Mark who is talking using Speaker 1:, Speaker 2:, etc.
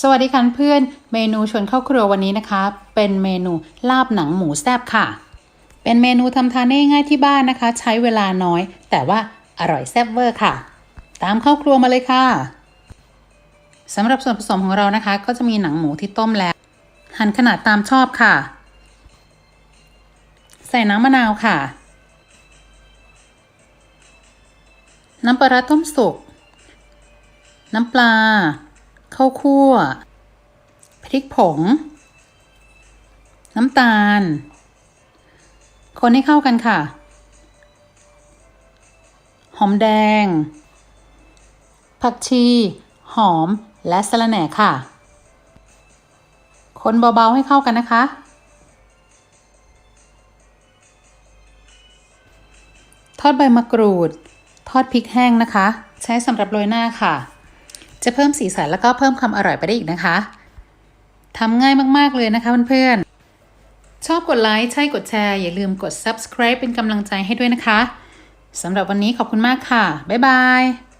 Speaker 1: สวัสดีค่ะเพื่อน เมนูชวนเข้าครัววันนี้นะคะ เป็นเมนูลาบหนังหมูแซ่บค่ะ เป็นเมนูทำทานง่ายที่บ้านนะคะ ใช้เวลาน้อย แต่ว่าอร่อยแซ่บเวอร์ค่ะ ตามเข้าครัวมาเลยค่ะสำหรับส่วนผสมของเรานะคะ ก็จะมีหนังหมูที่ต้มแล้ว หั่นขนาดตามชอบค่ะ ใส่น้ำมะนาวค่ะ น้ำปลาต้มสุก น้ำปลา ข้าวคั่ว พริกผง น้ำตาล คนให้เข้ากันค่ะ หอมแดง ผักชี หอมและสะระแหน่ค่ะ คนเบาๆให้เข้ากันนะคะ ทอดใบมะกรูด ทอดพริกแห้งนะคะ ใช้สำหรับโรยหน้าค่ะ จะเพิ่มสีสันแล้วก็เพิ่มความอร่อยไปได้อีกนะคะทำง่ายมากๆเลยนะคะเพื่อนๆ ชอบกดไลค์ใช่กดแชร์อย่าลืมกด subscribe เป็นกำลังใจให้ด้วยนะคะสำหรับวันนี้ขอบคุณมากค่ะ บ๊ายบาย